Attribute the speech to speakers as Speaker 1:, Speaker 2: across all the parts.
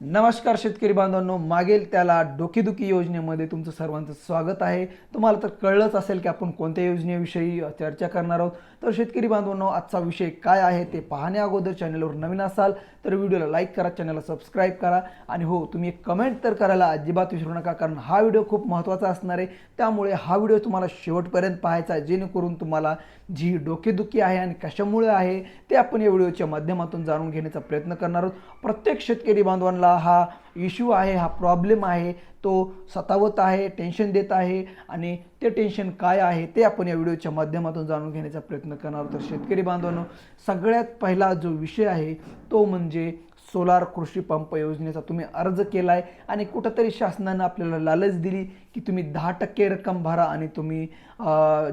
Speaker 1: नमस्कार शेतकरी बांधवांनो. मागेल त्याला डोकेदुखी योजनेमध्ये तुमचं सर्वांचं स्वागत आहे. तुम्हाला तर कळलंच असेल की आपण कोणत्या योजनेविषयी चर्चा करणार आहोत. तर शेतकरी बांधवांनो आजचा विषय काय आहे ते पाहण्या अगोदर चॅनलवर नवीन असाल तर व्हिडिओला लाईक करा चॅनलला सबस्क्राईब करा. आणि हो तुम्ही एक कमेंट तर करायला अजिबात विसरू नका कारण हा व्हिडिओ खूप महत्त्वाचा असणार आहे. त्यामुळे हा व्हिडिओ तुम्हाला शेवटपर्यंत पाहायचा आहे जेणेकरून तुम्हाला जी डोकेदुखी आहे आणि कशामुळे आहे ते आपण या व्हिडिओच्या माध्यमातून जाणून घेण्याचा प्रयत्न करणार आहोत. प्रत्येक शेतकरी बांधवांना हा इश्यू आहे हा प्रॉब्लेम आहे तो सतावत आहे टेन्शन देत आहे आणि ते टेन्शन काय आहे ते आपण या व्हिडिओच्या माध्यमातून जाणून घेण्याचा प्रयत्न करणार तर शेतकरी बांधवांनो सगळ्यात पहिला जो विषय आहे तो म्हणजे सोलार कृषी पंप योजनेचा तुम्ही अर्ज केला आहे आणि कुठंतरी शासनानं आपल्याला लालच दिली की तुम्ही दहा टक्के रक्कम भरा आणि तुम्ही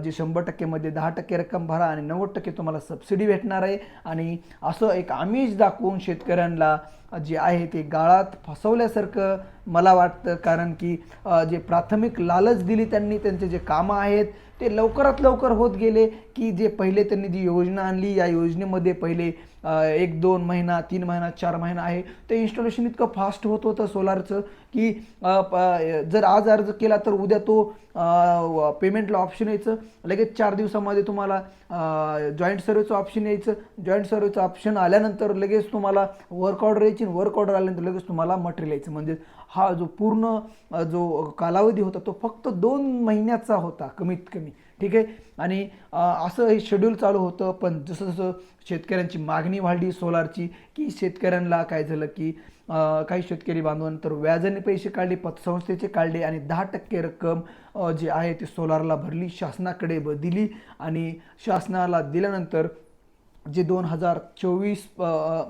Speaker 1: जे शंभर टक्केमध्ये दहा टक्के रक्कम भरा आणि नव्वद टक्के तुम्हाला सबसिडी भेटणार आहे. आणि असं एक आमिष दाखवून शेतकऱ्यांना जे आहे ते गाळात फसवल्यासारखं मला वाटतं. कारण की जे प्राथमिक लालच दिली त्यांनी त्यांचे जे कामं आहेत ते लवकरात लवकर होत गेले की जे पहिले त्यांनी जी योजना आणली या योजनेमध्ये पहिले एक दोन महिना तीन महिना चार महिना आहे. ते इन्स्टॉलेशन इतकं फास्ट होत होतं सोलारचं की प- जर आज अर्ज केला तर उद्या तो पेमेंटला ऑप्शन यायचं. लगेच चार दिवसामध्ये तुम्हाला जॉईंट सर्व्हिसचं ऑप्शन यायचं. जॉईंट सर्व्हेचं ऑप्शन आल्यानंतर लगेच तुम्हाला वर्क ऑर्डर यायची वर्क ऑर्डर आल्यानंतर लगेच तुम्हाला मटेरियल यायचं. म्हणजे हा जो पूर्ण जो कालावधी होता तो फक्त दोन महिन्याचा होता कमीत कमी. ठीक आहे? आणि असं हे शेड्यूल चालू होतं. पण जसं जसं शेतकऱ्यांची मागणी वाढली सोलारची की शेतकऱ्यांना काय झालं की काही शेतकरी बांधवांतर व्याजाने पैसे काढले पतसंस्थेचे काढले आणि दहा टक्के रक्कम जी आहे ती सोलारला भरली शासनाकडे ब- दिली आणि शासनाला दिल्यानंतर जे दोन हजार चोवीस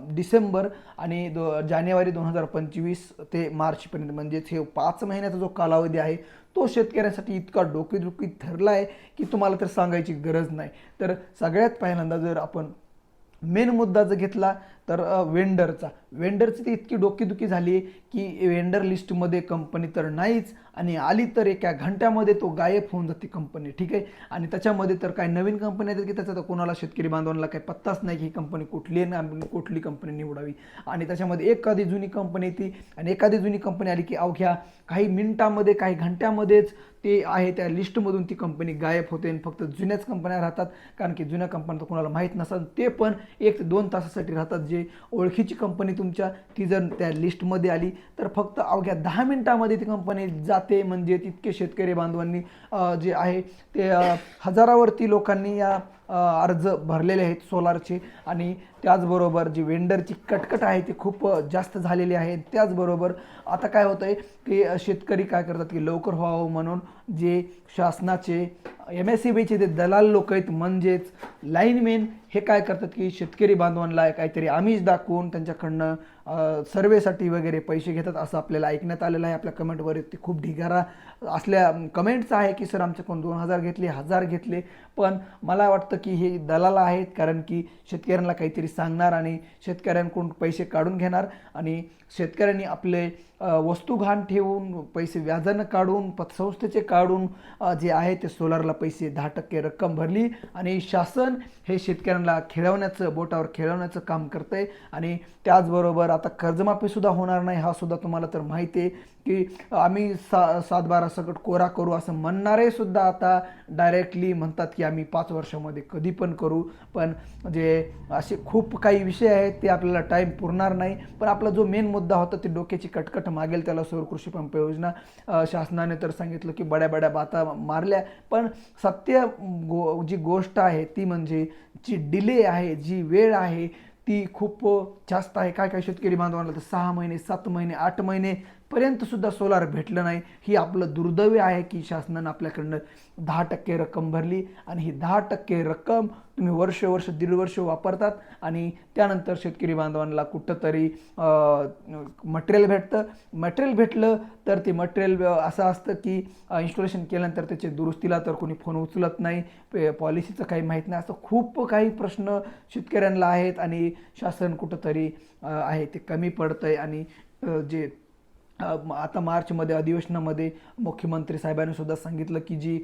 Speaker 1: डिसेंबर आणि दो जानेवारी दोन हजार पंचवीस ते मार्चपर्यंत म्हणजेच हे पाच महिन्याचा जो कालावधी आहे तो शेतकऱ्यांसाठी इतका डोकेदुखी ठरला आहे की तुम्हाला तर सांगायची गरज नाही. तर सगळ्यात पहिल्यांदा जर आपण मेन मुद्दा जर घेतला तर वेंडरचा. वेंडरची ती इतकी डोकेदुखी झाली की वेंडर लिस्टमध्ये कंपनी तर नाहीच आणि आली तर एका घंट्यामध्ये तो गायब होऊन जाते कंपनी ठीक आहे? आणि त्याच्यामध्ये तर काही नवीन कंपनी आहेत की त्याचा तर कोणाला शेतकरी बांधवांना काही पत्ताच नाही की ही कंपनी कुठली आहे कुठली कंपनी निवडावी. आणि त्याच्यामध्ये एखादी जुनी कंपनी येते आणि एखादी जुनी कंपनी आली की अवघ्या काही मिनिटामध्ये काही घंट्यामध्येच ते आहे त्या लिस्टमधून ती कंपनी गायब होते आणि फक्त जुन्याच कंपन्या राहतात. कारण की जुन्या कंपन्या तर कोणाला माहीत नसतात. ते पण एक ते दोन तासासाठी राहतात जे म्हणजे ओळखीची कंपनी तुमच्या ती जर त्या लिस्टमध्ये आली तर फक्त अवघ्या दहा मिनिटामध्ये ती कंपनी जाते. म्हणजे तितके शेतकरी बांधवांनी जे आहे ते हजारावरती लोकांनी या अर्ज भरलेले आहेत सोलारचे आणि त्याचबरोबर जी वेंडरची कटकट आहे ती खूप जास्त झालेली आहे. त्याचबरोबर आता काय होतं आहे की शेतकरी काय करतात की लवकर व्हावं म्हणून जे शासनाचे एम एस सी बीचे जे दलाल लोक आहेत म्हणजेच लाईनमेन हे काय करतात की शेतकरी बांधवांना काहीतरी आमिष दाखवून त्यांच्याकडनं सर्वेसाठी वगैरे पैसे घेतात असं आपल्याला ऐकण्यात आलेलं आहे. आपल्या कमेंटवर ते खूप ढिगारा असल्या कमेंट्स आहे की सर आमच्याकडून दोन हजार घेतले हजार घेतले. पण मला वाटतं की हे दलाल आहेत कारण की शेतकऱ्यांना काहीतरी सांगणार आणि शेतकऱ्यांकडून पैसे काढून घेणार आणि शेतकऱ्यांनी आपले वस्तू घाण ठेवून पैसे व्याजानं काढून पतसंस्थेचे काढून जे आहे ते सोलारला पैसे दहा टक्के रक्कम भरली आणि शासन हे शेतकऱ्यांना खेळवण्याचं बोटावर खेळवण्याचं काम करतंय आणि त्याचबरोबर आता कर्जमाफीसुद्धा होणार नाही हा सुद्धा तुम्हाला तर माहिती आहे की आम्ही सा सातबारा सकट कोरा करू असं म्हणणारे सुद्धा आता डायरेक्टली म्हणतात की आम्ही पाच वर्षामध्ये कधी पण करू. पण जे असे खूप खूप काही विषय आहेत ते आपल्याला टाईम पुरणार नाही. पण आपला जो मेन मुद्दा होता ते डोक्याची कटकट मागेल त्याला सौर कृषी पंप योजना. शासनाने तर सांगितलं की बड्या बड्या बाता मारल्या. पण सत्य गो जी गोष्ट आहे ती म्हणजे जी डिले आहे जी वेळ आहे ती खूप जास्त आहे. काय काय शेतकरी बांधवांना तर सहा महिने सात महिने आठ महिने पर्यंत सुद्धा सोलार भेटलं नाही. ही आपलं दुर्दैव आहे की शासनानं आपल्याकडनं दहा टक्के रक्कम भरली आणि ही दहा टक्के रक्कम तुम्ही वर्ष वर्ष दीड वर्ष वापरतात आणि त्यानंतर शेतकरी बांधवांना कुठंतरी मटेरियल भेटतं. मटेरियल भेटलं तर ते मटेरियल असं असतं की इन्स्टॉलेशन केल्यानंतर त्याचे दुरुस्तीला तर कोणी फोन उचलत नाही. पे पॉलिसीचं काही माहीत नाही. असं खूप काही प्रश्न शेतकऱ्यांना आहेत आणि शासन कुठंतरी आहे ते कमी पडतं आहे आणि जे आता मार्चमध्ये अधिवेशनामध्ये मुख्यमंत्री साहेबांनी सुद्धा सांगितलं की जी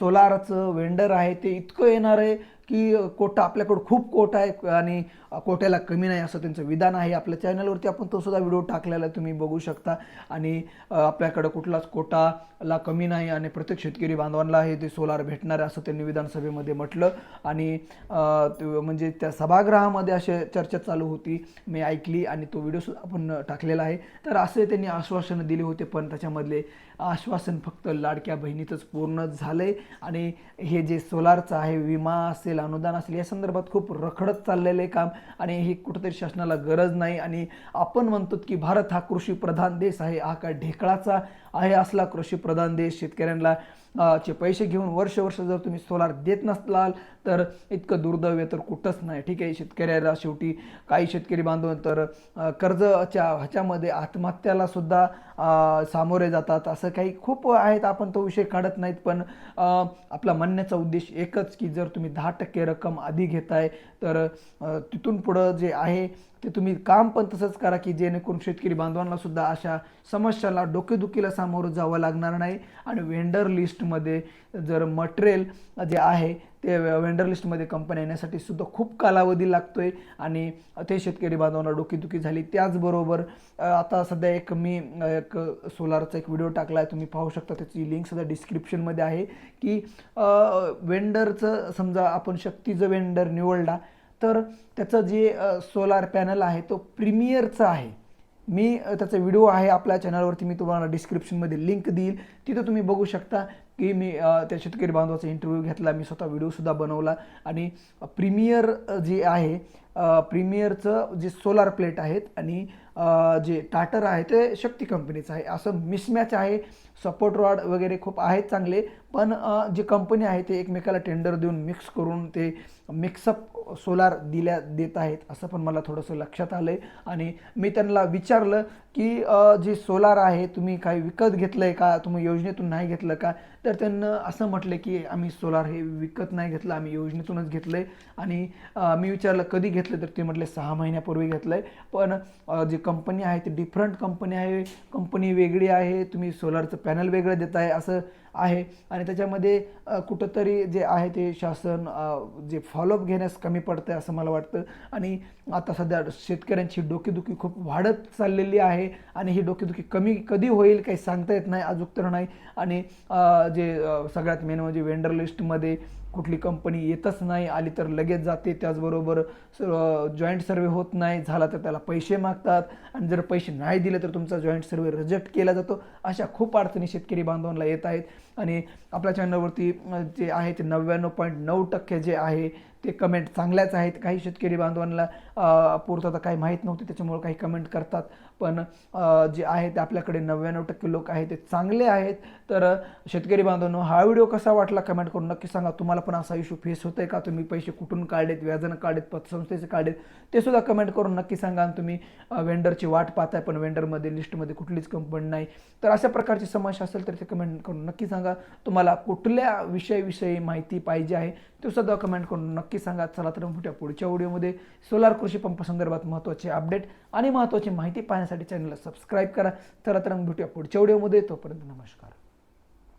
Speaker 1: सोलारचं वेंडर आहे ते इतकं येणार आहे की कोटा आपल्याकडं खूप कोटा आहे आणि कोट्याला कमी नाही असं त्यांचं विधान आहे. आपल्या चॅनलवरती आपण तो सुद्धा व्हिडिओ टाकलेला आहे, तुम्ही बघू शकता. आणि आपल्याकडं कुठलाच कोटाला कमी नाही आणि प्रत्येक शेतकरी बांधवांना हे ते सोलार भेटणार आहे असं त्यांनी विधानसभेमध्ये म्हटलं. आणि म्हणजे त्या सभागृहामध्ये असे चर्चा चालू होती मी ऐकली आणि तो व्हिडिओ सुद्धा आपण टाकलेला आहे. तर असे त्यांनी आश्वासनं दिले होते पण त्याच्यामधले आश्वासन फक्त लाडक्या बहिणीतच पूर्ण आहे आणि हे जे सोलारचं आहे विमा असेल अनुदान असेल या संदर्भात खूप रखडत चाललेलं आहे काम. आणि हे कुठंतरी शासनाला गरज नाही. आणि आपण म्हणतो की भारत हा कृषी प्रधान देश आहे. हा काय ढेकळाचा आहे असला कृषी प्रधान देश शेतकऱ्यांना. चे पैसे घेऊन वर्ष वर्ष जर तुम्ही सोलार देत नसलाल तर इतकं दुर्दैव तर कुठंच नाही. ठीक आहे शेतकऱ्याला शेवटी काही शेतकरी बांधव तर कर्जच्या कर्जाच्या ह्याच्यामध्ये आत्महत्याला सुद्धा सामोरे जातात. असं काही खूप आहेत आपण तो विषय काढत नाहीत. पण आपला म्हणण्याचा उद्देश एकच की जर तुम्ही दहा टक्के रक्कम आधी घेताय तर तिथून पुढं जे आहे ते तुम्ही काम पण तसंच करा की जेणेकरून शेतकरी बांधवांना सुद्धा अशा समस्याला डोकेदुखीला सामोरं जावं लागणार नाही. आणि वेंडर लिस्ट लिस्टमध्ये जर मटेरियल जे आहे ते वेंडर लिस्टमध्ये कंपनी येण्यासाठी सुद्धा खूप कालावधी लागतोय आणि ते शेतकरी बांधवांना डोकीदुखी झाली. त्याचबरोबर आता सध्या एक मी एक सोलारचा एक व्हिडिओ टाकला आहे तुम्ही पाहू शकता त्याची लिंक सुद्धा डिस्क्रिप्शनमध्ये आहे की वेंडरचं समजा आपण शक्तीचं वेंडर निवडला तर त्याचं जे सोलार पॅनल आहे तो प्रीमियरचा आहे. मी त्याचा व्हिडिओ आहे आपल्या चॅनलवरती मी तुम्हाला डिस्क्रिप्शनमध्ये लिंक देईल. तिथं तुम्ही बघू शकता की मी त्या शेतकरी बांधवाचा इंटरव्ह्यू घेतला मी स्वतः व्हिडिओसुद्धा बनवला. आणि प्रीमियर जे आहे प्रीमियरचं जे सोलार प्लेट आहेत आणि जे टाटर आहे ते शक्ती कंपनीचं आहे. असं मिसमॅच आहे. सपोर्ट रॉड वगैरे खूप आहेत चांगले पण जे जी कंपनी आहे ते एकमेकाला टेंडर देऊन मिक्स करून ते मिक्सअप सोलार दिल्या देत आहेत असं पण मला थोडंसं लक्षात आलं आहे आणि मी त्यांना विचारलं की जे सोलार आहे तुम्ही काही विकत घेतलं आहे का? तुम्ही योजनेतून नाही घेतलं का? तर त्यांना असं म्हटलं की आम्ही सोलार हे विकत नाही घेतलं आम्ही योजनेतूनच घेतलं आहे आणि मी विचारलं कधी घेतलं? तर ते म्हटले सहा महिन्यापूर्वी घेतलं आहे पण जी कंपनी आहे ती डिफरंट कंपनी आहे. कंपनी वेगळी आहे तुम्ही सोलारचं पॅनल वेगळं देत आहे असं आहे. आणि त्याच्यामध्ये कुठंतरी जे आहे ते शासन जे फॉलोअप घेण्यास कमी पडतं असं मला वाटतं. आणि आता सध्या शेतकऱ्यांची डोकेदुखी खूप वाढत चाललेली आहे. आणि ही डोकेदुखी कमी कधी होईल काही सांगता येत नाही अजूक तर नाही. आणि जे सगळ्यात मेन म्हणजे वेंडर लिस्टमध्ये कुठली कंपनी येतच नाही आली तर लगेच जाते. त्याचबरोबर जॉईंट सर्वे होत नाही झाला तर त्याला पैसे मागतात. आणि जर पैसे नाही दिले तर तुमचा जॉईंट सर्वे रिजेक्ट केला जातो. अशा खूप अडचणी शेतकरी बांधवांना येत आहेत. आणि आपल्या चॅनलवरती जे आहे ते नव्याण्णव पॉईंट नऊ टक्के जे आहे ते कमेंट चांगल्याच आहेत. काही शेतकरी बांधवांना अ, तर काही माहीत नव्हती त्याच्यामुळे काही कमेंट करतात. पण जे आहे ते आपल्याकडे नव्याण्णव टक्के लोक आहेत ते चांगले आहेत. तर शेतकरी बांधवांनो हा व्हिडिओ कसा वाटला कमेंट करून नक्की सांगा. तुम्हाला पण असा इश्यू फेस होतोय का? तुम्ही पैसे कुठून काढलेत व्याजानं काढलेत पतसंस्थेचे काढलेत ते सुद्धा कमेंट करून नक्की सांगा आणि तुम्ही वेंडरची वाट पाहताय पण वेंडरमध्ये लिस्टमध्ये कुठलीच कंपनी नाही. तर अशा प्रकारची समस्या असेल तर ते कमेंट करून नक्की सांगा. तुम्हाला कुठल्या विषयाविषयी माहिती पाहिजे आहे ते सुद्धा कमेंट करून नक्की सांगा. चला तर मोठ्या पुढच्या व्हिडिओमध्ये. सोलार कृषी पंप संदर्भात महत्त्वाचे अपडेट आणि महत्त्वाची माहिती पाहण्यासाठी चॅनलला सबस्क्राईब करा. चला तर भेटूया पुढच्या व्हिडिओमध्ये. तोपर्यंत नमस्कार.